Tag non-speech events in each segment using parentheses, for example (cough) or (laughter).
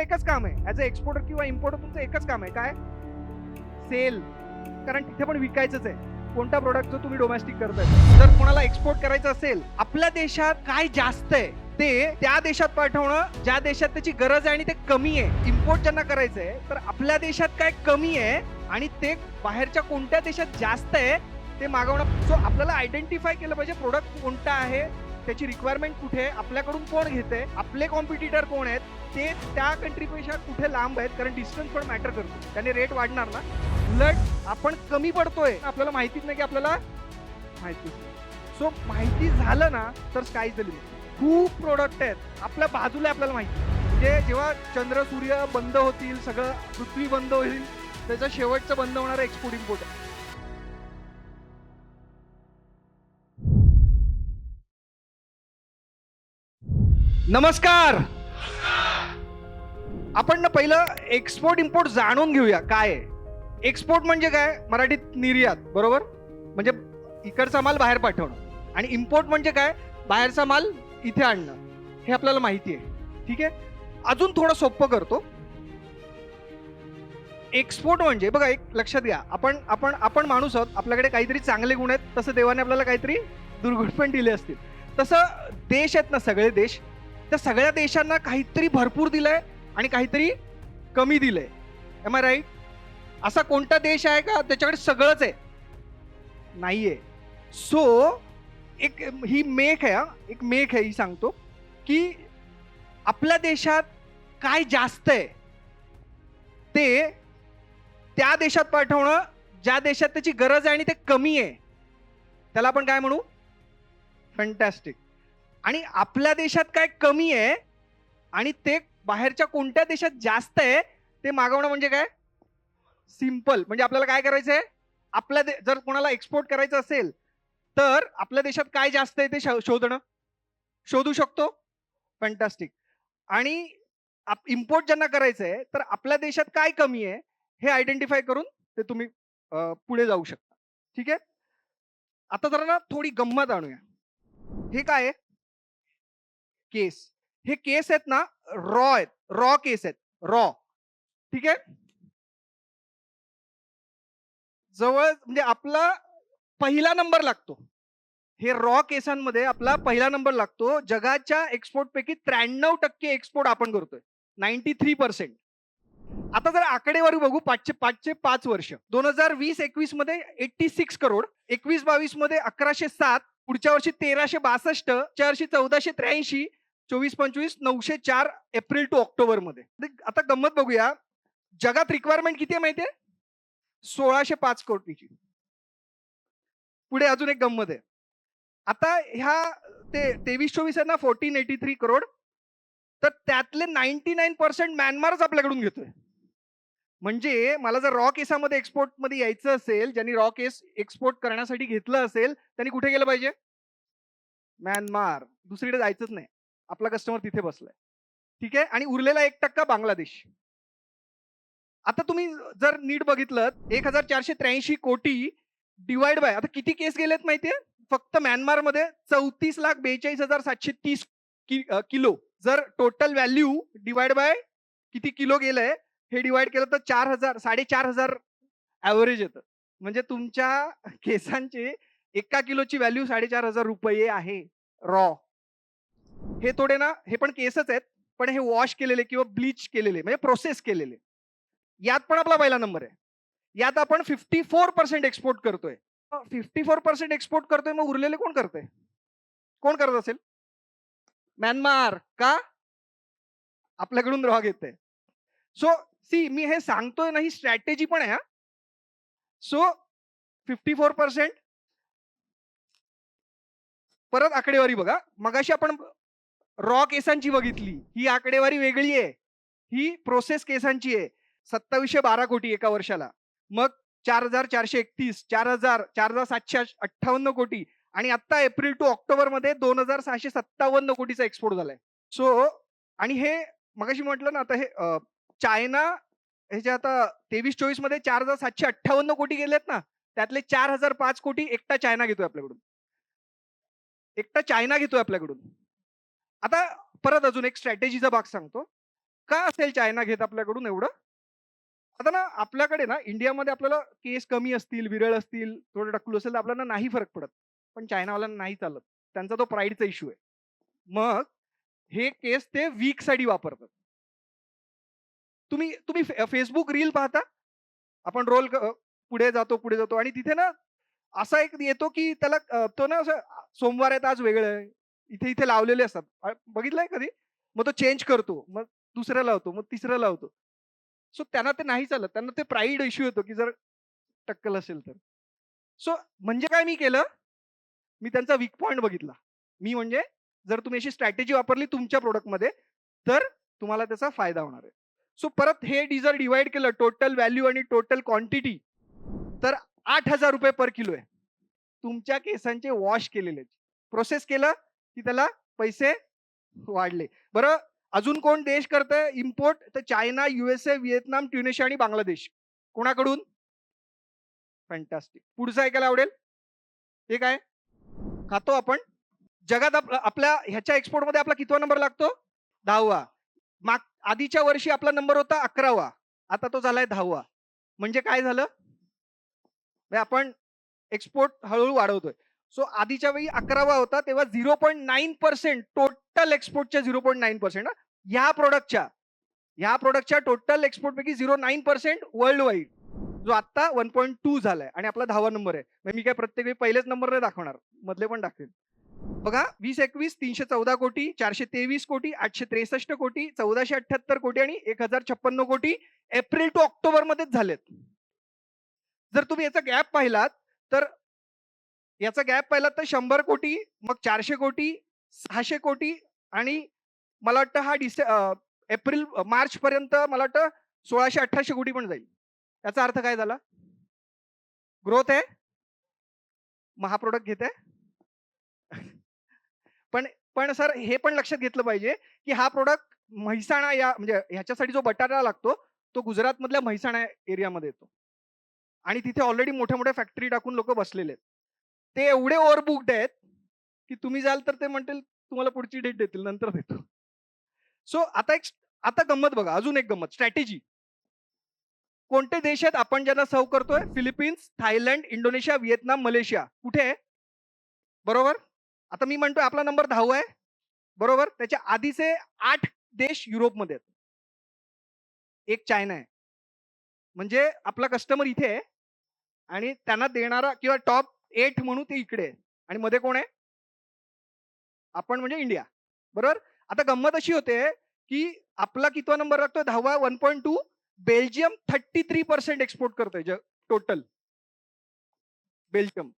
एकच काम आहे. ॲज अ एक्सपोर्टर किंवा इम्पोर्टर तुमचं एकच काम आहे. काय? सेल कारण तिथे पण विकायचंच आहे. कोणता प्रोडक्ट जो तुम्ही डोमेस्टिक करताय? जर कोणाला एक्सपोर्ट करायचं असेल आपल्या देशात काय जास्त आहे ते त्या देशात पाठवणं ज्या देशात त्याची गरज आहे आणि ते कमी आहे. इम्पोर्ट ज्यांना करायचं आहे तर आपल्या देशात काय कमी आहे आणि ते बाहेरच्या कोणत्या देशात जास्त आहे ते मागवणं. सो आपल्याला आयडेंटिफाय केलं पाहिजे प्रोडक्ट कोणता आहे त्याची रिक्वायरमेंट कुठे आहे? आपल्याकडून कोण घेते? आपले कॉम्पिटिटर कोण आहेत? ते त्या कंट्रीपेक्षा कुठे लांब आहेत? कारण डिस्टन्स पण मॅटर करतो. त्याने रेट वाढणार ना? उलट आपण कमी पडतोय. आपल्याला माहितीच नाही की आपल्याला माहितीच नाही सो माहिती झालं ना तर स्काय द लिमिट खूप प्रोडक्ट आहेत. आपल्या बाजूला आपल्याला माहिती. म्हणजे जेव्हा चंद्र सूर्य बंद होतील सगळं पृथ्वी बंद होईल त्याचं शेवटचं बंद होणारं एक्सपोर्ट इम्पोर्ट नमस्कार. आपण ना पहिलं एक्सपोर्ट इम्पोर्ट जाणून घेऊया. काय? आहे एक्सपोर्ट म्हणजे काय? मराठीत निर्यात बरोबर? म्हणजे इकडचा माल बाहेर पाठवणं. आणि इम्पोर्ट म्हणजे काय? बाहेरचा माल इथे आणणं. हे आपल्याला माहिती आहे. ठीक आहे? अजून थोडं सोपं करतो. एक्सपोर्ट म्हणजे बघा एक लक्षात घ्या. आपण आपण आपण माणूस आहोत. आपल्याकडे काहीतरी चांगले गुण आहेत. तसं देवाने आपल्याला काहीतरी दुर्गुण पण दिले असतील. तसं देश आहेत ना सगळे देश. त्या सगळ्या देशांना काहीतरी भरपूर दिलंय आणि काहीतरी कमी दिलंय. एम आय राईट असा कोणता देश आहे का? त्याच्याकडे सगळंच आहे. नाहीये. सो एक ही मेख आहे एक मेख आहे ही सांगतो की आपल्या देशात काय जास्त आहे ते त्या देशात पाठवणं ज्या देशात त्याची गरज आहे आणि ते कमी आहे. त्याला आपण काय म्हणू? फॅन्टॅस्टिक आणि आपल्या देशात काय कमी आहे आणि ते बाहेरच्या कोणत्या देशात जास्त आहे ते मागवणं म्हणजे काय? सिंपल म्हणजे आपल्याला काय करायचं आहे आपल्या दे जर कोणाला एक्सपोर्ट करायचं असेल तर आपल्या देशात काय जास्त आहे ते शो- शोधणं. शोधू शकतो. फंटास्टिक आणि इम्पोर्ट ज्यांना करायचं आहे तर आपल्या देशात काय कमी आहे हे आयडेंटिफाय करून ते तुम्ही पुढे जाऊ शकता. ठीक आहे? आता जरा ना थोडी गंमत आणूया. हे काय आहे? केस. हे केस आहेत ना रॉ आहेत. रॉ केस आहेत. रॉ. ठीक आहे? जवळ म्हणजे आपला पहिला नंबर लागतो. हे रॉ केसांमध्ये आपला पहिला नंबर लागतो. जगाच्या एक्सपोर्ट पैकी त्र्याण्णव टक्के एक्सपोर्ट आपण करतोय. नाईन्टी थ्री पर्सेंट आता जर आकडेवारी बघू पाचशे पाचशे पाच वर्ष. दोन हजार वीस एकवीसमध्ये एट्टी सिक्स करोड एकवीस बावीसमध्ये अकराशे सात पुढच्या वर्षी तेराशे बासष्ट च्या वर्षी चौदाशे त्र्याऐंशी चोवीस पंचवीस नऊशे चार एप्रिल टू ऑक्टोबरमध्ये म्हणजे आता- गंमत बघूया. जगात रिक्वायरमेंट किती आहे माहितीये? सोळाशे पाच कोटीची. पुढे अजून एक गंमत आहे. आता ह्या ते तेवीस चोवीस आहे ना फोर्टीन एटी थ्री करोड तर त्यातले नाईन्टी नाईन पर्सेंट म्यानमारच आपल्याकडून घेतोय. म्हणजे मला जर रॉ केसामध्ये एक्सपोर्टमध्ये यायचं असेल ज्यांनी रॉ केस एक्सपोर्ट करण्यासाठी घेतलं असेल त्यांनी कुठे गेलं पाहिजे? म्यानमार. दुसरीकडे जायचंच नाही. आपला कस्टमर तिथे बसलाय. ठीक आहे? आणि उरलेला एक टक्का बांगलादेश. आता तुम्ही जर नीट बघितलं एक हजार चारशे त्र्याऐंशी कोटी डिवाइड बाय आता किती केस गेलेत माहितीये? फक्त म्यानमारमध्ये चौतीस लाख बेचाळीस हजार सातशे तीस कि- किलो. जर टोटल व्हॅल्यू डिवाइड बाय किती किलो गेलंय हे डिवाइड केलं तर चार हजार साडेचार हजार ऍव्हरेज येतं. म्हणजे तुमच्या केसांचे एका किलोची व्हॅल्यू साडेचार हजार रुपये आहे रॉ हे थोडे ना हे पण केसच आहेत पण हे वॉश केलेले किंवा ब्लीच केलेले म्हणजे प्रोसेस केलेले. यात पण आपला पहिला नंबर आहे. यात आपण फिफ्टी फोर पर्सेंट एक्सपोर्ट करतोय. फिफ्टी फोर पर्सेंट एक्सपोर्ट करतोय मग उरलेले कोण करते कोण करत असेल? म्यानमार का? आपल्याकडून रॉ येते सो सी मी हे सांगतोय ना ही स्ट्रॅटेजी पण आहे सो फिफ्टी फोर पर्सेंट परत आकडेवारी बघा. मगाशी आपण रॉ केसांची बघितली. ही आकडेवारी वेगळी आहे. ही प्रोसेस केसांची आहे. सत्तावीसशे बारा कोटी एका वर्षाला. मग चार हजार चारशे एकतीस चार हजार चार हजार सातशे अठ्ठावन्न कोटी आणि आता एप्रिल टू ऑक्टोबरमध्ये दोन हजार सहाशे सत्तावन्न कोटीचा एक्सपोर्ट झालाय. सो आणि हे मगाशी म्हटलं ना आता हे चायना ह्याच्या आता तेवीस चोवीसमध्ये चार हजार सातशे अठ्ठावन्न कोटी गेलेत ना त्यातले चार हजार पाच कोटी एकटा चायना घेतोय आपल्याकडून. एकटा चायना घेतोय आपल्याकडून. आता परत अजून एक स्ट्रॅटेजीचा भाग सांगतो. का असेल चायना घेत आपल्याकडून एवढं? आता ना आपल्याकडे ना इंडियामध्ये आपल्याला केस कमी असतील विरळ असतील थोडं टक्कल असेल तर आपल्याला नाही फरक पडत. पण चायनावाल्यांना नाही चालत. त्यांचा तो प्राईडचा इश्यू आहे. मग हे केस ते वीकसाठी वापरतात. तुम्ही तुम्ही फेसबुक रील पाहता? आपण रोल पुढे जातो पुढे जातो आणि तिथे ना असा एक येतो की त्याला तो ना असं सोमवार आहे तर आज वेगळं आहे. इथे इथे लावलेले असतात. बघितलंय कधी? मग तो चेंज करतो मग दुसऱ्या लावतो मग तिसऱ्या लावतो. सो त्यांना ते नाही चालत. त्यांना ते प्राईड इश्यू येतो की जर टक्कल असेल तर. सो म्हणजे काय मी केलं? मी त्यांचा वीक पॉइंट बघितला. मी म्हणजे जर तुम्ही अशी स्ट्रॅटेजी वापरली तुमच्या प्रोडक्टमध्ये तर तुम्हाला त्याचा फायदा होणार आहे. सो परत हे डिझर डिवाइड केलं टोटल व्हॅल्यू आणि टोटल क्वांटिटी तर आठ हजार रुपये पर किलो आहे. तुमच्या केसांचे वॉश केलेले प्रोसेस केलं की त्याला पैसे वाढले. बरं अजून कोण देश करतंय? इम्पोर्ट तर चायना युएसए व्हिएतनाम ट्युनेशिया आणि बांगलादेश कोणाकडून? फॅन्टॅस्टिक पुढचं ऐकायला आवडेल? हे काय? खातो आपण. जगात आपल्या ह्याच्या एक्सपोर्टमध्ये आपला कितवा नंबर लागतो? दहावा. माग आधीच्या वर्षी आपला नंबर होता अकरावा. आता तो झालाय दहावा. म्हणजे काय झालं? आपण एक्सपोर्ट हळूहळू वाढवतोय. सो आधीच्या वेळी अकरावा होता तेव्हा zero point nine percent total एक्सपोर्टच्या zero point nine percent ह्या प्रोडक्टच्या ह्या प्रोडक्टच्या total एक्सपोर्टपैकी zero nine percent world wide जो आता वन पॉईंट टू झालाय आणि आपला दहावा नंबर आहे. मी काय प्रत्येक वेळी पहिलेच नंबर नाही दाखवणार मधले पण दाखवेल बघा वीस एकवीस तीनशे चौदा कोटी चारशे तेवीस कोटी आठशे त्रेसष्ट कोटी चौदाशे अठ्याहत्तर कोटी आणि एक हजार छप्पन्न कोटी एप्रिल टू ऑक्टोबर मध्येच झालेत. जर तुम्ही याचा गॅप पाहिलात तर याचा गॅप पाहिला तर शंभर कोटी मग चारशे कोटी सहाशे कोटी आणि मला वाटतं हा डिसे एप्रिल मार्च पर्यंत मला वाटतं सोळाशे अठराशे कोटी पण जाईल. याचा अर्थ काय झाला? ग्रोथ आहे. मग हा प्रोडक्ट घेत आहे. पण पण सर हे पण लक्षात घेतलं पाहिजे की हा प्रोडक्ट म्हैसाणा या म्हणजे ह्याच्यासाठी जो बटाटा लागतो तो गुजरातमधल्या म्हैसाणा एरियामध्ये येतो. आणि तिथे ऑलरेडी मोठ्या मोठ्या फॅक्टरी टाकून लोक बसलेले आहेत. ते एवढे ओव्हरबुक्ड आहेत की तुम्ही जाल तर ते म्हणतील तुम्हाला पुढची डेट देतील नंतर देतो. सो आता एक आता गंमत बघा अजून एक गंमत स्ट्रॅटेजी. कोणते देश आहेत आपण ज्यांना सर्व करतोय? Philippines Thailand Indonesia Vietnam Malaysia. कुठे आहे? बरोबर? आता मी म्हणतोय आपला नंबर दहावा आहे. बरोबर? त्याच्या आधीचे आठ देश युरोपमध्ये आहेत. एक चायना आहे. म्हणजे आपला कस्टमर इथे आहे आणि त्यांना देणारा किंवा टॉप एट म्हणू ते इकडे. आणि मध्ये कोण आहे? आपण म्हणजे इंडिया. बरोबर? आता गंमत अशी होते की आपला कितवा नंबर लागतो दहावा one point two. Belgium thirty three percent export करतोय जग टोटल. बेल्जियम.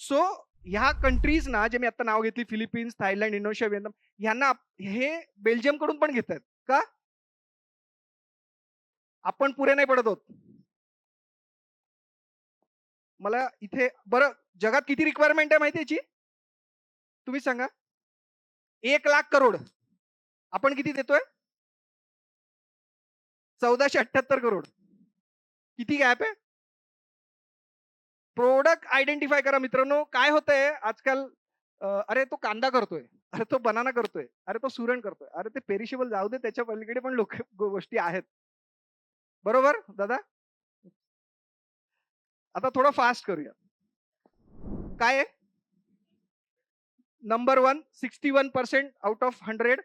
सो ह्या कंट्रीज ना जे मी आता नाव घेतली फिलिपिन्स थायलंड इंडोनेशिया व्हिएतनाम ह्यांना हे बेल्जियमकडून पण घेतात का? आपण पुरे नाही पडत आहोत मला इथे बरं जगात किती रिक्वायरमेंट आहे माहिती याची? तुम्ही सांगा. एक लाख करोड. आपण किती देतोय? चौदाशे अठ्याहत्तर करोड. किती गॅप आहे? प्रोडक्ट आयडेंटिफाय करा मित्रांनो. काय होतंय? आजकाल अरे तो कांदा करतोय. अरे तो बनाना करतोय. अरे तो सुरण करतोय. अरे ते पेरिशेबल जाऊ दे त्याच्या पलीकडे पण लोक गोष्टी आहेत. बरोबर दादा? आता थोडं फास्ट करूया. काय आहे? Number one sixty one percent out of hundred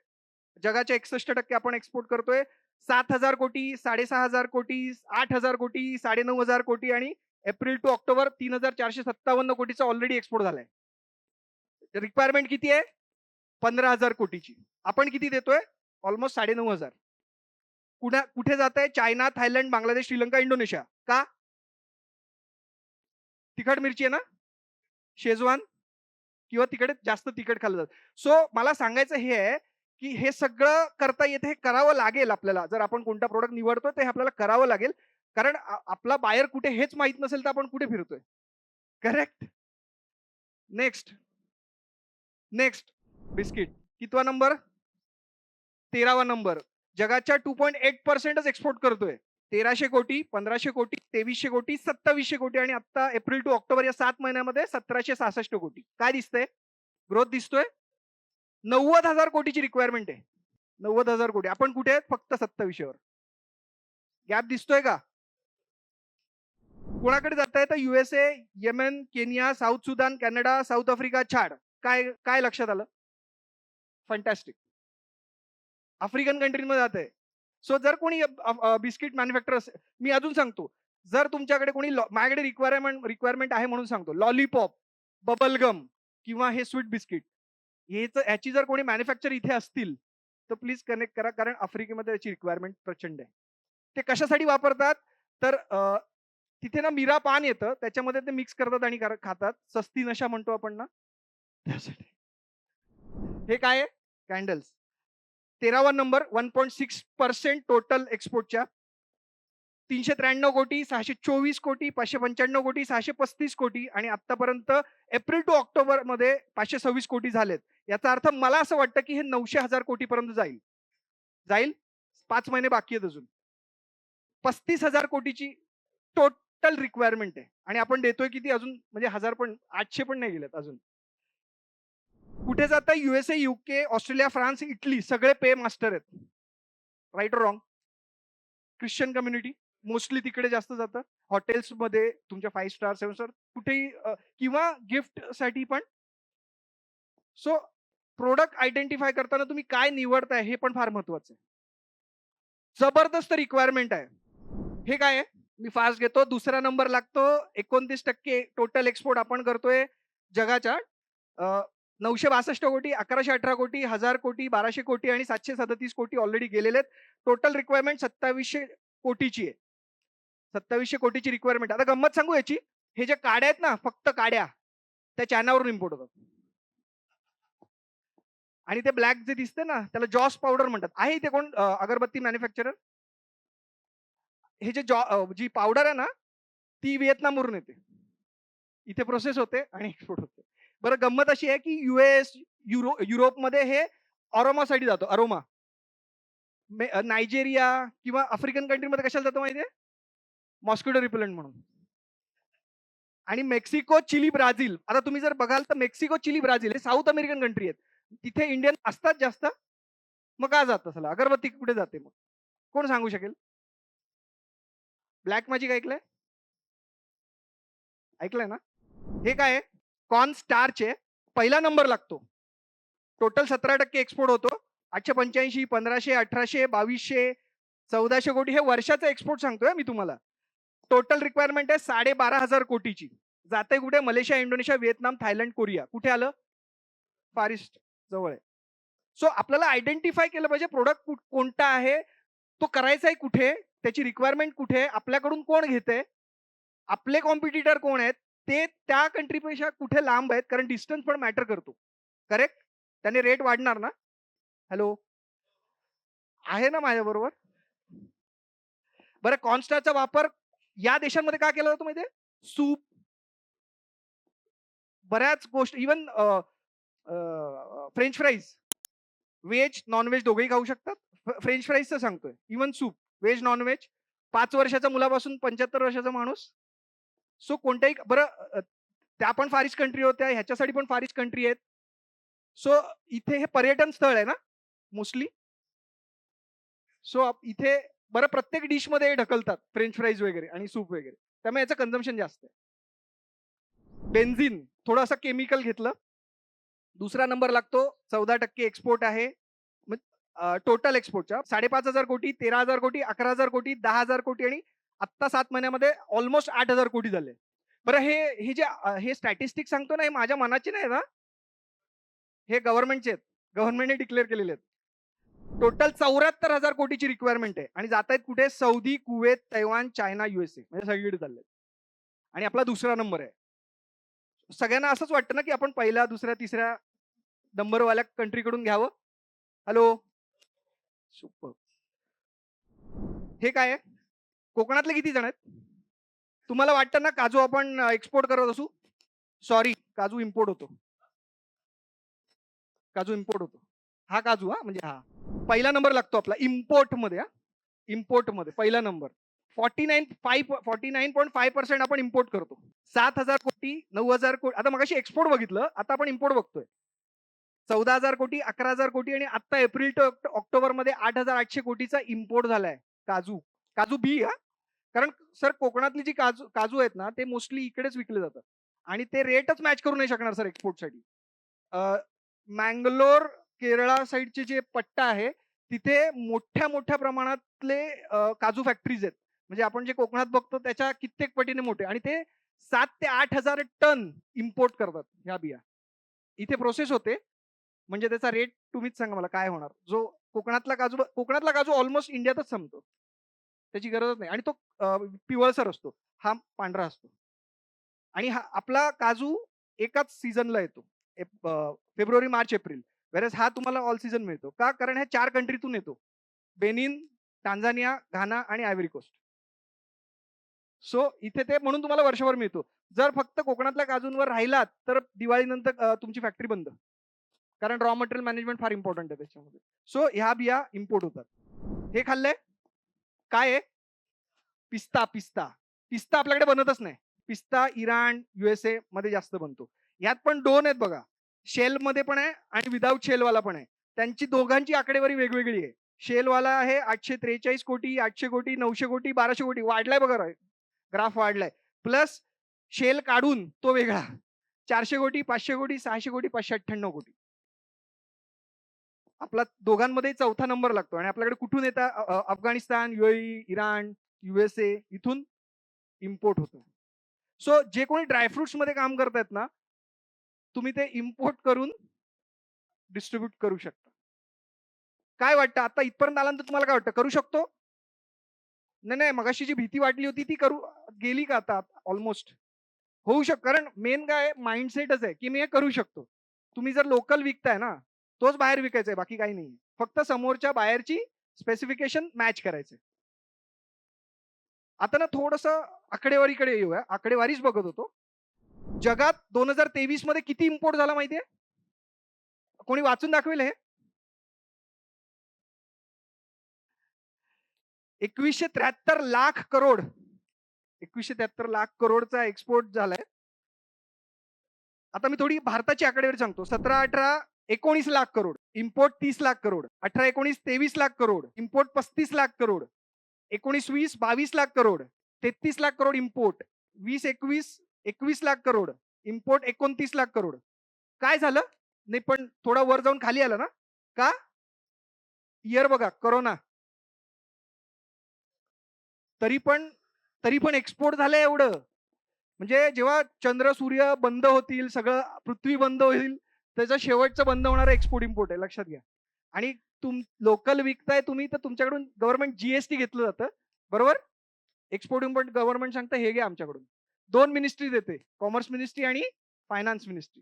जगाच्या एकसष्ट टक्के आपण एक्सपोर्ट करतोय. सात हजार कोटी साडेसहा हजार कोटी आठ हजार कोटी साडेनऊ हजार कोटी आणि एप्रिल टू ऑक्टोबर तीन हजार चारशे सत्तावन्न कोटीचा ऑलरेडी एक्सपोर्ट झालाय. रिक्वायरमेंट किती आहे? पंधरा हजार कोटीची. आपण किती देतोय? ऑलमोस्ट साडेनऊ हजार. कुठे कुठे जात आहे China Thailand Bangladesh Sri Lanka Indonesia. का? तिखट मिरची आहे ना? शेजवान किंवा तिकडे जास्त तिखट खाल्लं जातं. सो मला सांगायचं हे आहे की हे सगळं करता येते हे करावं लागेल आपल्याला. जर आपण कोणता प्रोडक्ट निवडतोय ते आपल्याला करावं लागेल. कारण आपला बायर कुठे हेच माहीत नसेल तर आपण कुठे फिरतोय. Correct next next biscuit. कितवा नंबर तेरावा नंबर जगाच्या टू पॉईंट एट पर्सेंटच एक्सपोर्ट करतोय. तेराशे कोटी पंधराशे कोटी तेवीसशे कोटी सत्तावीसशे कोटी आणि आता एप्रिल टू ऑक्टोबर या सात महिन्यामध्ये सतराशे सहासष्ट कोटी. काय दिसतंय? ग्रोथ दिसतोय? नव्वद हजार कोटीची रिक्वायरमेंट आहे. नव्वद हजार कोटी. आपण कुठे आहेत? फक्त सत्तावीसशेवर. गॅप दिसतोय का? कोणाकडे जात आहे तर USA Yemen Kenya South Sudan Canada South Africa Chad काय काय लक्षात आलं? फंटॅस्टिक आफ्रिकन कंट्रीमध्ये जात आहे सो जर कोणी बिस्किट मॅन्युफॅक्चर असेल मी अजून सांगतो. जर तुमच्याकडे कोणी माझ्याकडे रिक्वायरमेंट रिक्वायरमेंट आहे म्हणून सांगतो. लॉलीपॉप बबलगम किंवा हे स्वीट बिस्किट हेच ह्याची जर कोणी मॅन्युफॅक्चर इथे असतील तर प्लीज कनेक्ट करा कारण आफ्रिकेमध्ये याची रिक्वायरमेंट प्रचंड आहे. ते कशासाठी वापरतात? तर तिथे ना मिरा पान येतं त्याच्यामध्ये ते मिक्स करतात आणि खातात. सस्ती नशा म्हणतो आपण ना? त्यासाठी. हे काय आहे? कॅन्डल्स. तेरावा number one point six percent total एक्सपोर्टच्या तीनशे त्र्याण्णव कोटी सहाशे चोवीस कोटी पाचशे पंच्याण्णव कोटी सहाशे पस्तीस कोटी आणि आतापर्यंत एप्रिल टू ऑक्टोबरमध्ये पाचशे सव्वीस कोटी झालेत. याचा अर्थ मला असं वाटतं की हे नऊशे हजार कोटीपर्यंत जाईल. जाईल? पाच महिने बाकी आहेत अजून. पस्तीस हजार कोटीची टोटल रिक्वायरमेंट आहे. आणि आपण देतोय किती? अजून म्हणजे हजार पण आठशे पण नाही गेलेत अजून. कुठे जाता? USA UK Australia France Italy सगळे पे मास्टर आहेत. Right wrong Christian community mostly तिकडे जास्त जातं. हॉटेल्समध्ये तुमच्या फाईव्ह स्टार सेव्हन स्टार कुठेही किंवा गिफ्टसाठी पण. सो प्रोडक्ट आयडेंटिफाय करताना तुम्ही काय निवडताय हे पण फार महत्वाचं आहे. जबरदस्त रिक्वायरमेंट आहे. हे काय आहे? मी फास्ट घेतो दुसरा नंबर लागतो एकोणतीस टक्के टोटल एक्सपोर्ट आपण करतोय जगाच्या नऊशे बासष्ट कोटी अकराशे अठरा कोटी हजार कोटी बाराशे कोटी आणि सातशे सदतीस कोटी ऑलरेडी गेलेले आहेत. टोटल रिक्वायरमेंट सत्तावीसशे कोटीची आहे. सत्तावीसशे कोटीची रिक्वायरमेंट आता गंमत सांगू याची. हे जे काड्या आहेत ना फक्त काड्या त्या चायनावरून इम्पोर्ट होतात. आणि ते ब्लॅक जे दिसते ना त्याला जॉस पावडर म्हणतात. आहे इथे कोण? अगरबत्ती मॅन्युफॅक्चरर हे जे जॉ जी पावडर आहे ना ती व्हिएतनामवरून येते. इथे प्रोसेस होते आणि (laughs) एक्सपोर्ट होते. बरं गंमत अशी आहे की युएस युरो युरोपमध्ये हे अरोमासाठी जातो अरोमा नायजेरिया किंवा आफ्रिकन कंट्रीमध्ये कशाला जातो माहिती आहे? मॉस्किटो रिपेलंट म्हणून. आणि मेक्सिको चिली ब्राझील आता तुम्ही जर बघाल तर मेक्सिको चिली ब्राझील हे साऊथ अमेरिकन कंट्री आहेत. तिथे इंडियन असतात जास्त मग का जात असला अगरबत्ती कुठे जाते मग? कोण सांगू शकेल? ब्लॅक मॅजिक ऐकलंय? ऐकलंय ना? हे काय आहे? कॉर्न स्टारचे पहिला नंबर लागतो. टोटल सतरा टक्के एक्सपोर्ट होतो. आठशे पंच्याऐंशी पंधराशे अठराशे बावीसशे चौदाशे कोटी हे वर्षाचा एक्सपोर्ट सांगतोय मी तुम्हाला. टोटल रिक्वायरमेंट आहे साडे बारा हजार कोटीची. जाते कुठे? Malaysia Indonesia Vietnam Thailand Korea. कुठे आलं? फार ईस्ट जवळ आहे. सो आपल्याला आयडेंटिफाय केलं पाहिजे प्रोडक्ट कोणता आहे? तो करायचा आहे कुठे? त्याची रिक्वायरमेंट कुठे? आहे आपल्याकडून कोण घेते आपले कॉम्पिटिटर कोण आहेत? ते त्या कंट्रीपेक्षा कुठे लांब आहेत कारण डिस्टन्स पण मॅटर करतो. करेक्ट त्याने रेट वाढणार ना? हॅलो आहे ना माझ्याबरोबर? बरं कॉन्स्टाचा वापर या देशांमध्ये का केला जातो माहितीये? सूप. बऱ्याच गोष्टी even French fries veg non veg दोघेही खाऊ शकतात. फ्रेंच फ्राईजचं सांगतोय. इवन सूप व्हेज नॉनव्हेज पाच वर्षाच्या मुलापासून पंच्याहत्तर वर्षाचा माणूस. सो कोणत्याही बरं त्या पण फारिश कंट्री होत्या ह्याच्यासाठी पण फारिश कंट्री आहेत. सो इथे हे पर्यटन स्थळ आहे ना मोस्टली. सो इथे बरं प्रत्येक डिशमध्ये ढकलतात फ्रेंच फ्राईज वगैरे आणि सूप वगैरे. त्यामुळे याचं कन्झम्पशन जास्त आहे. बेन्झिन थोडं असं केमिकल घेतलं. दुसरा नंबर लागतो चौदा टक्के एक्सपोर्ट आहे. टोटल एक्सपोर्टच्या साडेपाच हजार कोटी तेरा हजार कोटी अकरा हजार कोटी दहा हजार कोटी आणि आत्ता सात महिन्यामध्ये ऑलमोस्ट आठ हजार कोटी झाले. बरं हे हे जे हे स्टॅटिस्टिक सांगतो ना हे माझ्या मनाचे नाही ना. हे गव्हर्नमेंटचे आहेत. गव्हर्नमेंटने डिक्लेअर केलेले आहेत. टोटल चौऱ्याहत्तर हजार कोटीची रिक्वायरमेंट आहे. आणि जात आहेत कुठे? Saudi Kuwait Taiwan China USA म्हणजे सगळीकडे चालले आणि आपला दुसरा नंबर आहे. सगळ्यांना असंच वाटतं ना की आपण पहिल्या दुसऱ्या तिसऱ्या नंबरवाल्या कंट्रीकडून घ्यावं? हॅलो सुपर हे काय आहे? कोकणातले किती जण आहेत? तुम्हाला वाटतं ना काजू आपण एक्सपोर्ट करत असू? सॉरी काजू इम्पोर्ट होतो. काजू इम्पोर्ट होतो. हा काजू हा? म्हणजे हा. पहिला नंबर लागतो आपला इम्पोर्टमध्ये हा? इम्पोर्टमध्ये पहिला number. Forty nine five forty nine point five percent आपण इम्पोर्ट करतो. सात हजार कोटी नऊ हजार कोटी आता मगाशी एक्सपोर्ट बघितलं आता आपण इम्पोर्ट बघतोय. चौदा हजार कोटी अकरा हजार कोटी आणि आता एप्रिल टू ऑक्टोबरमध्ये आठ हजार आठशे कोटीचा इम्पोर्ट झालाय काजू. काजू बी हा? कारण सर कोकणातली जी काजू काजू आहेत ना ते मोस्टली इकडेच विकले जातात. आणि ते रेटच मॅच करू नाही शकणार सर एक्सपोर्टसाठी. मँगलोर केरळा साईडचे जे पट्टा आहे तिथे मोठ्या मोठ्या प्रमाणातले काजू फॅक्टरीज आहेत. म्हणजे आपण जे कोकणात बघतो त्याच्या कित्येक पटीने मोठे आणि ते सात ते आठ हजार टन इम्पोर्ट करतात ह्या बिया. इथे प्रोसेस होते. म्हणजे त्याचा रेट तुम्हीच सांगा मला काय होणार? जो कोकणातला काजू कोकणातला काजू ऑलमोस्ट इंडियातच संपतो. त्याची गरजच नाही. आणि तो पिवळसर असतो. हा पांढरा असतो. आणि हा आपला काजू एकाच सीझनला येतो. February March April. वेरस हा तुम्हाला ऑल सीझन मिळतो. का? कारण ह्या चार कंट्रीतून येतो. बेनिन टांझानिया घाना आणि आयव्हरी कोस्ट सो इथे ते म्हणून तुम्हाला वर्षभर मिळतो. जर फक्त कोकणातल्या काजूंवर राहिलात तर दिवाळीनंतर तुमची फॅक्टरी बंद. कारण रॉ मटेरियल मॅनेजमेंट फार इम्पॉर्टंट आहे त्याच्यामध्ये. सो ह्या बिया इम्पोर्ट होतात. हे खाल्लंय? काय आहे? पिस्ता पिस्ता. पिस्ता आपल्याकडे बनतच नाही. पिस्ता इराण युएसए मध्ये जास्त बनतो. यात पण दोन आहेत बघा. शेलमध्ये पण आहे आणि विदाऊट शेलवाला पण आहे. त्यांची दोघांची आकडेवारी वेगवेगळी आहे. शेलवाला आहे आठशे त्रेचाळीस कोटी आठशे कोटी नऊशे कोटी बाराशे कोटी. वाढलाय बघा ग्राफ वाढलाय. प्लस शेल काढून तो वेगळा. चारशे कोटी पाचशे कोटी सहाशे कोटी पाचशे अठ्ठ्याण्णव कोटी. आपला दोघांमध्ये चौथा नंबर लागतो आणि आपल्याकडे कुठून येतात अफगाणिस्तान युएई इराण युएसए इथून इम्पोर्ट होतो. सो जे कोणी ड्रायफ्रुट्समध्ये काम करतायत ना तुम्ही ते इम्पोर्ट करून डिस्ट्रीब्यूट करू शकता. काय वाटतं? आता इथपर्यंत आल्यानंतर तुम्हाला काय वाटतं? करू शकतो? नाही नाही मगाशी जी भीती वाटली होती ती करू गेली का आता? ऑलमोस्ट होऊ शक कारण मेन काय माइंडसेटच आहे की मी हे करू शकतो. तुम्ही जर लोकल विकताय ना तोच बाहेर विकायचा आहे बाकी काही नाही फक्त समोरच्या बाहेरची स्पेसिफिकेशन मॅच करायचे आता ना थोडस आकडेवारीकडे येऊया. आकडेवारीच बघत होतो. जगात दोन हजार तेवीसमध्ये किती इम्पोर्ट झाला माहितीये? कोणी वाचून दाखवेल हे? एकवीसशे त्र्याहत्तर लाख करोड. एकवीसशे त्र्याहत्तर लाख करोडचा एक्सपोर्ट झालाय. आता मी थोडी भारताची आकडेवारी सांगतो. सतरा अठरा एकोणीस लाख करोड इम्पोर्ट तीस लाख करोड अठरा एकोणीस तेवीस लाख करोड इम्पोर्ट पस्तीस लाख करोड एकोणीस वीस बावीस लाख करोड तेहतीस लाख करोड इम्पोर्ट वीस एकवीस एकवीस लाख करोड इम्पोर्ट एकोणतीस लाख करोड. काय झालं? नाही पण थोडा वर जाऊन खाली आलं ना? का? इयर बघा करोना तरी पण तरी पण एक्सपोर्ट झालंय एवढं. म्हणजे जेव्हा चंद्र सूर्य बंद होतील सगळं पृथ्वी बंद होईल त्याचा शेवटचं बंद होणार एक्सपोर्ट इम्पोर्ट आहे लक्षात घ्या. आणि तुम लोकल विकताय तुम्ही तर तुमच्याकडून गव्हर्नमेंट जीएसटी घेतलं जातं. बरोबर? एक्सपोर्ट इम्पोर्ट गव्हर्नमेंट सांगतं हे घ्या आमच्याकडून. दोन मिनिस्ट्री देते कॉमर्स मिनिस्ट्री आणि फायनान्स मिनिस्ट्री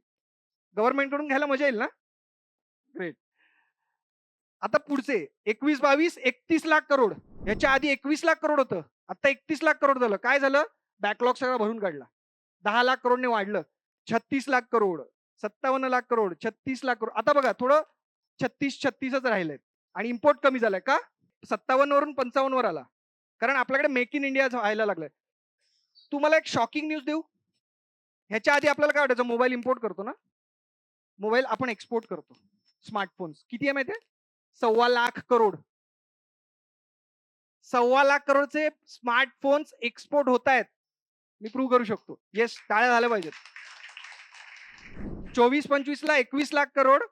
गव्हर्नमेंटकडून घ्यायला मजा येईल ना? ग्रेट आता पुढचे एकवीस बावीस एकतीस लाख करोड. याच्या आधी एकवीस लाख करोड होतं आता एकतीस लाख करोड झालं. काय झालं? बॅकलॉग सगळा भरून काढला. दहा लाख करोडने वाढलं. छत्तीस लाख करोड. सत्तावन्न लाख करोड छत्तीस लाख करोड. आता बघा थोडं छत्तीस छत्तीसच राहिलेत आणि इम्पोर्ट कमी झालाय का? सत्तावन्न वरून पंचावन्न वर आला. कारण आपल्याकडे मेक इन इंडिया व्हायला लागलाय. तुम्हाला एक शॉकिंग न्यूज देऊ? ह्याच्या आधी आपल्याला काय वाटायचं? मोबाईल इम्पोर्ट करतो ना? मोबाईल आपण एक्सपोर्ट करतो. स्मार्टफोन्स किती आहे माहितीये? सव्वा लाख करोड. सव्वा लाख करोडचे स्मार्टफोन्स एक्सपोर्ट होत आहेत मी प्रूव्ह करू शकतो. येस टाळ्या झाल्या पाहिजेत. चोवीस पंचवीस ला एकवीस लाख करोड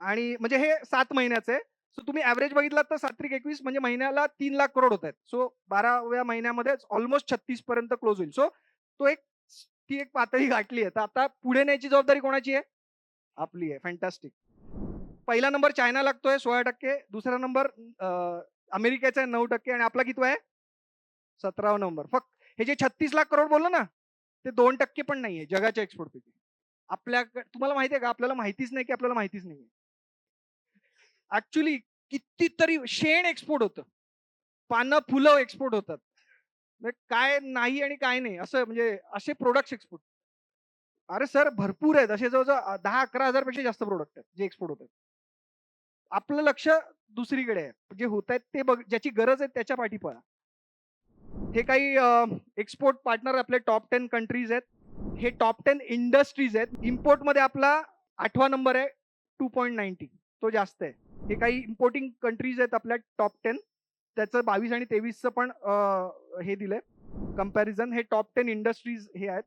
आणि म्हणजे हे सात महिन्याचे. सो तुम्ही ऍव्हरेज बघितलात तर सात्रिक एकवीस म्हणजे महिन्याला तीन लाख करोड होत आहेत. सो बाराव्या महिन्यामध्ये ऑलमोस्ट छत्तीस पर्यंत क्लोज होईल. सो तो एक ती एक पातळी गाठली आहे. तर आता पुढे न्यायची जबाबदारी कोणाची आहे? आपली आहे. फॅन्टॅस्टिक पहिला नंबर चायना लागतोय सोळा टक्के. दुसरा नंबर अमेरिकेचा आहे नऊ टक्के आणि आपला किती आहे? सतरावा नंबर. फक्त हे जे छत्तीस लाख करोड बोललो ना ते दोन टक्के पण नाहीये जगाच्या एक्सपोर्ट आपल्याकडे आपल्या तुम्हाला माहिती आहे का? आपल्याला माहितीच नाही की आपल्याला माहितीच नाही ऍक्च्युली कितीतरी शेण एक्सपोर्ट होतं. पानं फुलं एक्सपोर्ट होतात. म्हणजे काय नाही आणि काय नाही असं म्हणजे असे प्रोडक्ट एक्सपोर्ट अरे सर भरपूर आहेत. असे जवळजवळ दहा अकरा हजारपेक्षा जास्त प्रोडक्ट आहेत जे एक्सपोर्ट होतात. आपलं लक्ष दुसरीकडे आहे. जे होत आहेत ते बघ ज्याची गरज आहे त्याच्या पाठी पळा हे काही एक्सपोर्ट पार्टनर आपले टॉप टेन कंट्रीज आहेत. हे टॉप टेन इंडस्ट्रीज आहेत. इम्पोर्टमध्ये आपला आठवा नंबर आहे टू पॉईंट नाईन्टी तो जास्त आहे. हे काही इम्पोर्टिंग कंट्रीज आहेत आपल्या टॉप टेन त्याचं बावीस आणि तेवीसचं पण हे दिलंय. कंपॅरिझन हे टॉप टेन इंडस्ट्रीज हे आहेत.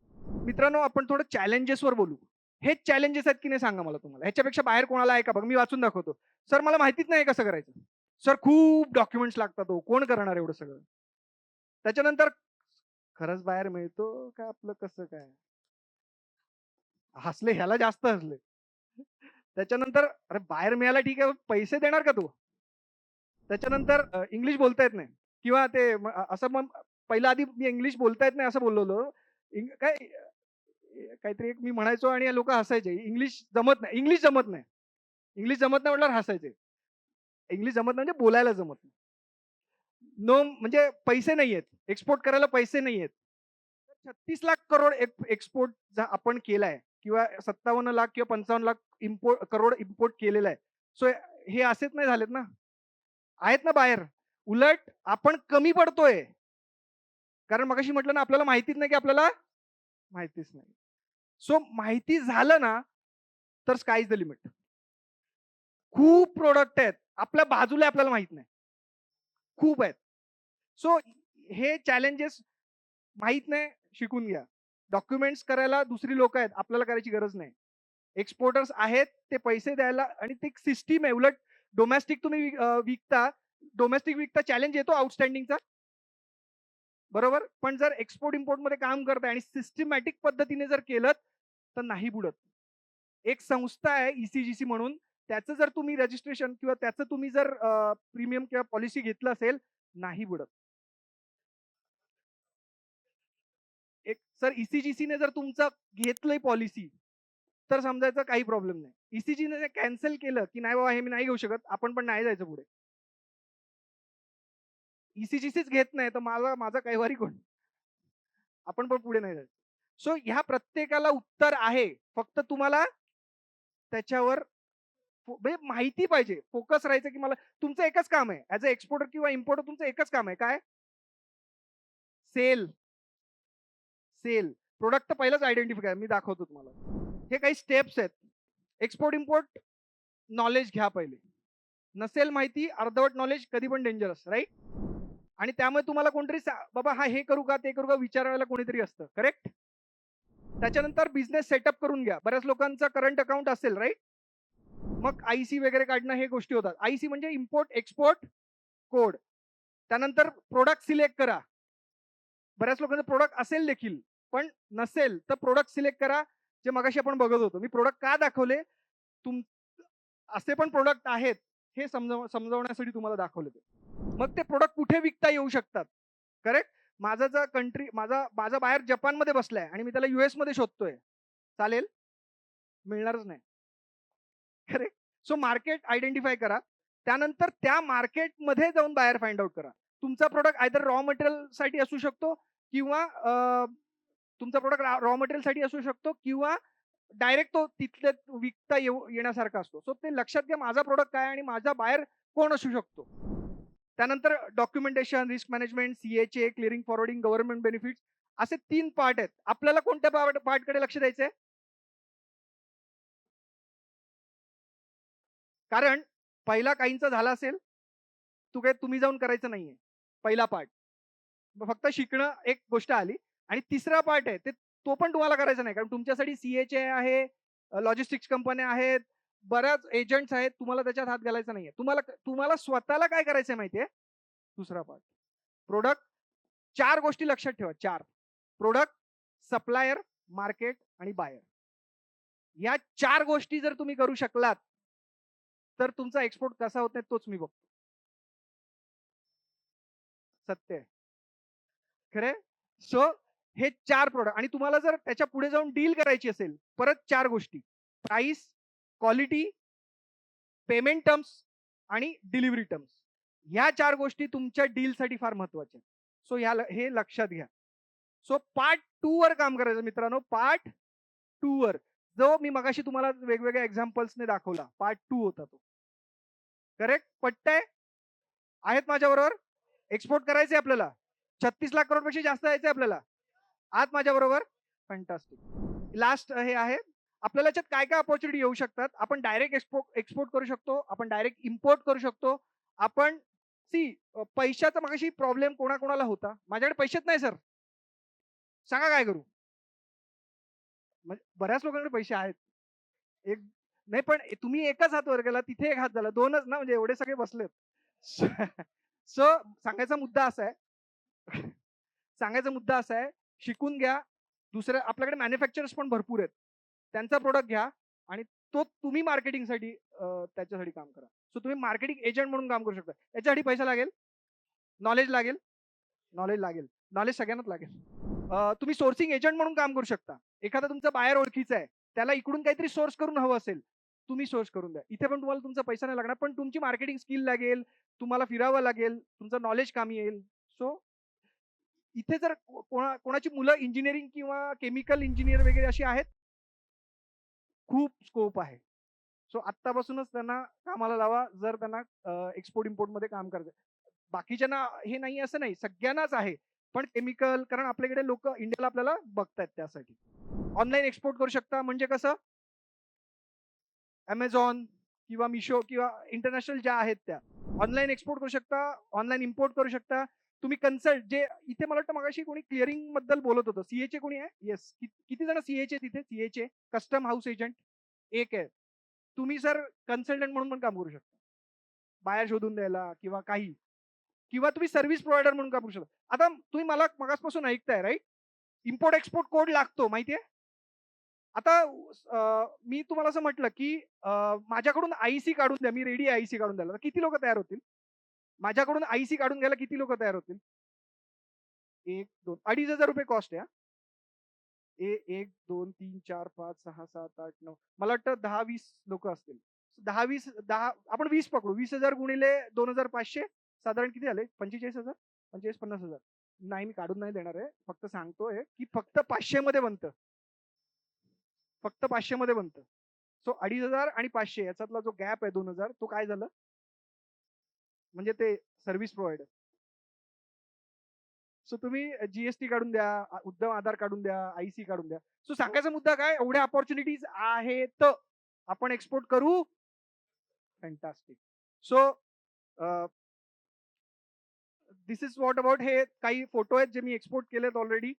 मित्रांनो आपण थोडं चॅलेंजेसवर बोलू. हेच चॅलेंजेस आहेत की नाही सांगा मला तुम्हाला? ह्याच्यापेक्षा बाहेर कोणाला आहे का? बघ मी वाचून दाखवतो. सर मला माहितीच नाही कसं करायचं. सर खूप डॉक्युमेंट्स लागतात हो. कोण करणार एवढं सगळं? त्याच्यानंतर खरंच बाहेर मिळतो का आपलं कसं काय? हसले ह्याला जास्त हसले. त्याच्यानंतर अरे बाहेर मिळायला ठीक आहे पैसे देणार का तू? त्याच्यानंतर इंग्लिश बोलता येत नाही. किंवा ते असं मग पहिला आधी मी इंग्लिश बोलता येत नाही असं बोललो काय काहीतरी एक मी म्हणायचो आणि लोक हसायचे. इंग्लिश जमत नाही इंग्लिश जमत नाही. इंग्लिश जमत नाही म्हटल्यावर हसायचे. इंग्लिश जमत नाही म्हणजे बोलायला जमत नाही. नो म्हणजे पैसे नाही आहेत. एक्सपोर्ट करायला पैसे नाही आहेत. छत्तीस लाख करोड एक्सपोर्ट आपण केलाय किंवा सत्तावन्न लाख किंवा पंचावन्न लाख इम्पोर्ट करोड इम्पोर्ट केलेला आहे. सो हे असेच नाही झालेत ना? आहेत ना बाहेर. उलट आपण कमी पडतोय. कारण मगाशी म्हटलं ना आपल्याला माहितीच नाही की आपल्याला माहितीच नाही. सो माहिती झालं ना तर स्काय इज द लिमिट खूप प्रोडक्ट आहेत. आपल्या बाजूला आपल्याला माहीत नाही. खूप आहेत. सो हे चॅलेंजेस माहीत नाही शिकून घ्या. डॉक्युमेंट्स करायला दुसरी लोक आहेत आपल्याला करायची गरज नाही. एक्सपोर्टर्स आहेत ते पैसे द्यायला आणि ते सिस्टीम आहे उलट डोमेस्टिक तुम्ही विकता डोमेस्टिक विकता चॅलेंज येतो आउटस्टँडिंगचा. बरोबर? पण जर एक्सपोर्ट इम्पोर्टमध्ये काम करताय आणि सिस्टमॅटिक पद्धतीने जर केलं तर नाही बुडत. एक संस्था आहे ईसीजीसी म्हणून त्याचं जर तुम्ही रजिस्ट्रेशन किंवा त्याचं तुम्ही जर प्रीमियम किंवा पॉलिसी घेतलं असेल नाही बुडत. सर ईसीजीसी ने जर तुमचं घेतलंय पॉलिसी तर समजायचं काही प्रॉब्लेम नाही. ईसीजीने ने कॅन्सल केलं की नाही बाबा हे मी नाही घेऊ शकत आपण पण नाही जायचं पुढे. ईसीजीसीच घेत नाही तर मला माझा कैवारी कोण? आपण पण पुढे नाही जायचं. सो ह्या प्रत्येकाला उत्तर आहे. फक्त तुम्हाला त्याच्यावर म्हणजे माहिती पाहिजे. फोकस राहायचं की मला तुमचं एकच काम आहे. ऍज अ एक्सपोर्टर किंवा इम्पोर्टर तुमचं एकच काम आहे. काय? सेल. सेल प्रोडक्ट तर पहिलंच आयडेंटिफाय मी दाखवतो तुम्हाला. हे काही स्टेप्स आहेत. एक्सपोर्ट इम्पोर्ट नॉलेज घ्या पहिले. नसेल माहिती अर्धवट नॉलेज कधी पण डेंजरस राईट आणि त्यामुळे तुम्हाला कोणतरी बाबा हा हे करू का ते करू का विचारायला कोणीतरी असतं करेक्ट त्याच्यानंतर बिझनेस सेटअप करून घ्या. बऱ्याच लोकांचा करंट अकाउंट असेल राईट मग आयसी वगैरे काढणं हे गोष्टी होतात. आयसी म्हणजे इम्पोर्ट एक्सपोर्ट कोड त्यानंतर प्रोडक्ट सिलेक्ट करा. बऱ्याच लोकांचं प्रोडक्ट असेल देखील. पण नसेल तर प्रोडक्ट सिलेक्ट करा जे मगाशी आपण बघत होतो. मी प्रोडक्ट का दाखवले? तुम असे पण प्रोडक्ट आहेत हे समजव समजवण्यासाठी तुम्हाला दाखवले ते. मग ते प्रोडक्ट कुठे विकता येऊ शकतात? करेक्ट माझा जर कंट्री माझा माझा बाहेर जपानमध्ये बसलाय आणि मी त्याला युएसमध्ये शोधतोय. चालेल? मिळणारच नाही. करेक्ट सो मार्केट आयडेंटिफाय करा. त्यानंतर त्या मार्केटमध्ये जाऊन बाहेर फाइंड आउट करा. तुमचा प्रोडक्ट आयदर रॉ मटेरियलसाठी असू शकतो किंवा तुमचा प्रोडक्ट रॉ मटेरियलसाठी असू शकतो किंवा डायरेक्ट तो तिथले विकता येऊ येण्यासारखा असतो. सो ते लक्षात घ्या माझा प्रोडक्ट काय आणि माझा बाहेर कोण असू शकतो. त्यानंतर डॉक्युमेंटेशन रिस्क मॅनेजमेंट सीएचे क्लिअरिंग फॉरवर्डिंग गव्हर्नमेंट बेनिफिट असे तीन पार्ट आहेत. आपल्याला कोणत्या पार्ट पार्टकडे लक्ष द्यायचंय? कारण पहिला काहींचा झाला असेल तू काय तुम्ही जाऊन करायचं नाहीये. पहिला पार्ट फक्त शिकणं एक गोष्ट आली. आणि तिसरा पार्ट आहे ते तो पण तुम्हाला करायचा नाही कारण तुमच्यासाठी सीएचए आहे लॉजिस्टिक्स कंपन्या आहेत बऱ्याच एजंट्स आहेत तुम्हाला त्याच्यात हात घालायचा नाहीये. तुम्हाला तुम्हाला स्वतःला काय करायचंय माहितीये? दुसरा पार्ट. प्रोडक्ट चार गोष्टी लक्षात ठेवा चार. प्रोडक्ट सप्लायर मार्केट आणि बायर या चार गोष्टी जर तुम्ही करू शकलात तर तुमचा एक्सपोर्ट कसा होत नाही तोच मी बघतो. सत्य आहे. खरे सो हे चार प्रोडक्ट आणि तुम्हाला जर त्याच्या पुढे जाऊन डील करायची असेल परत चार गोष्टी. प्राइस क्वालिटी पेमेंट टर्म्स आणि डिलिव्हरी टर्म्स ह्या चार गोष्टी तुमच्या डीलसाठी फार महत्त्वाच्या आहेत. सो ह्या हे लक्षात घ्या. सो पार्ट टू वर काम करायचं मित्रांनो. पार्ट टू वर. जो मी मगाशी तुम्हाला वेगवेगळ्या एक्झाम्पल्सने दाखवला पार्ट टू होता तो. करेक्ट पट्टय आहेत माझ्याबरोबर? एक्सपोर्ट करायचंय आपल्याला. छत्तीस लाख करोडपेक्षा जास्त यायचंय आपल्याला. आहात माझ्या बरोबर लास्ट हे आहे. आपल्याला याच्यात काय काय अपॉर्च्युनिटी येऊ शकतात? आपण डायरेक्ट एक्सपोर्ट एक्सपोर्ट करू शकतो. आपण डायरेक्ट इम्पोर्ट करू शकतो. आपण सी पैशाचा मागाशी प्रॉब्लेम कोणाकोणाला होता? माझ्याकडे पैसेच नाही सर सांगा काय करू? म्हणजे बऱ्याच लोकांकडे पैसे आहेत. एक नाही पण तुम्ही एकच हात वर गेला तिथे एक हात झाला. दोनच ना म्हणजे एवढे सगळे बसलेत. (laughs) सो सांगायचा मुद्दा असा आहे. (laughs) सांगायचा मुद्दा असा आहे शिकून घ्या. दुसऱ्या आपल्याकडे मॅन्युफॅक्चरर्स पण भरपूर आहेत. त्यांचा प्रोडक्ट घ्या आणि तो तुम्ही मार्केटिंगसाठी त्याच्यासाठी काम करा. सो तुम्ही मार्केटिंग एजंट म्हणून काम करू शकता. याच्यासाठी पैसा लागेल. नॉलेज लागेल. नॉलेज लागेल. नॉलेज सगळ्यांनाच लागेल. तुम्ही सोर्सिंग एजंट म्हणून काम करू शकता. एखादा तुमचा बाहेर ओळखीचा आहे. त्याला इकडून काहीतरी सोर्स करून हवं असेल तुम्ही सोर्स करून द्या. इथे पण तुम्हाला तुमचा पैसा नाही लागणार पण तुमची मार्केटिंग स्किल लागेल तुम्हाला फिरावं लागेल तुमचं नॉलेज कामी येईल. सो इथे जर कोणा कोणाची मुलं इंजिनिअरिंग किंवा केमिकल इंजिनियर वगैरे अशी आहेत? खूप स्कोप आहे. सो आत्तापासूनच त्यांना कामाला लावा जर त्यांना एक्सपोर्ट इम्पोर्टमध्ये काम करायचं बाकीच्यांना हे नाही असं नाही. सगळ्यांनाच आहे. पण केमिकल कारण आपल्याकडे लोक इंडियाला आपल्याला बघतायत त्यासाठी. ऑनलाईन एक्सपोर्ट करू शकता म्हणजे कसं? अमेझॉन किंवा मिशो किंवा इंटरनॅशनल ज्या आहेत त्या. ऑनलाईन एक्सपोर्ट करू शकता ऑनलाईन इम्पोर्ट करू शकता. तुम्ही कन्सल्ट जे इथे मला वाटतं मगाशी कोणी क्लिअरिंगबद्दल बोलत होतं. सीएचे कोणी आहे? येस किती जण सीएचे तिथे? सीएचे कस्टम हाऊस एजंट एक आहे. तुम्ही सर कन्सल्टंट म्हणून पण काम करू शकता. बाहेर शोधून द्यायला किंवा काही. किंवा तुम्ही सर्व्हिस प्रोव्हायडर म्हणून काम करू शकता. आता तुम्ही मला मगासपासून ऐकताय राईट इम्पोर्ट एक्सपोर्ट कोड लागतो माहितीये? आता मी तुम्हाला असं म्हटलं की माझ्याकडून आयसी काढून द्या. मी रेडी आयसी काढून द्यायला. तर किती लोक तयार होतील? माझ्याकडून आयसी काढून घ्यायला किती लोक तयार होतील? एक दोन. अडीच हजार रुपये कॉस्ट आहे ए एक दोन तीन चार पाच सहा सात आठ नऊ. मला वाटतं दहा वीस लोक असतील. दहा वीस दहा आपण वीस पकडू. वीस हजार गुणिले दोन हजार पाचशे साधारण किती झाले? पंचेचाळीस हजार? पंचेचाळीस पन्नास हजार. नाही मी काढून नाही देणार आहे. फक्त सांगतोय की फक्त पाचशे मध्ये बनतं. फक्त पाचशे मध्ये बनतं. सो अडीच हजार आणि पाचशे याच्यातला जो गॅप आहे दोन हजार तो काय झालं? म्हणजे ते सर्व्हिस प्रोव्हायडर सो तुम्ही जीएसटी काढून द्या उद्यम आधार काढून द्या आयसी काढून द्या. सो सांगायचा मुद्दा काय? एवढ्या ऑपॉर्च्युनिटीज आहेत. आपण एक्सपोर्ट करू? Fantastic so this is what about हे काही फोटो आहेत जे मी एक्सपोर्ट केलेत ऑलरेडी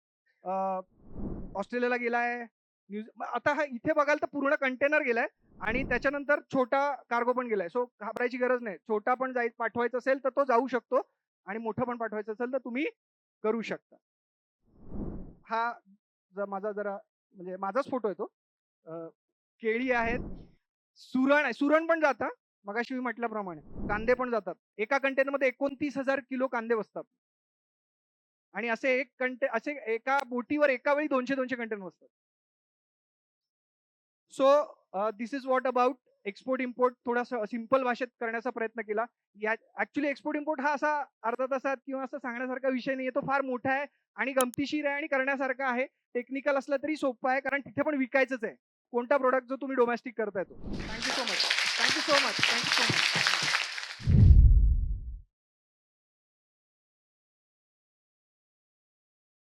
ऑस्ट्रेलियाला गेलाय आता हा इथे बघाल तर पूर्ण कंटेनर गेलाय. आणि त्याच्यानंतर छोटा कार्गो पण गेलाय. सो घाबरायची गरज नाही. छोटा पण जाय पाठवायचा असेल तर तो जाऊ शकतो आणि मोठं पण पाठवायचं असेल तर तुम्ही करू शकता. हा जर माझा जरा म्हणजे माझाच फोटो येतो केळी आहेत सुरण आहे. सुरण पण जातं. मगाशी मी म्हटल्याप्रमाणे. कांदे पण जातात. एका कंटेनरमध्ये एकोणतीस हजार किलो कांदे बसतात. आणि असे एक कंटे असे एका बोटीवर एका वेळी दोनशे दोनशे कंटेनर बसतात. So this is what about export import थोडासा सिंपल भाषेत करण्याचा प्रयत्न केला. या ऍक्च्युली एक्सपोर्ट इम्पोर्ट हा असा अर्धा तासात किंवा असं सांगण्यासारखा विषय नाही तो फार मोठा आहे आणि गमतीशीर आहे आणि करण्यासारखा आहे. टेक्निकल असला तरी सोपं आहे कारण तिथे पण विकायचंच आहे. कोणता प्रोडक्ट जो तुम्ही डोमेस्टिक करताय तो. Thank you so much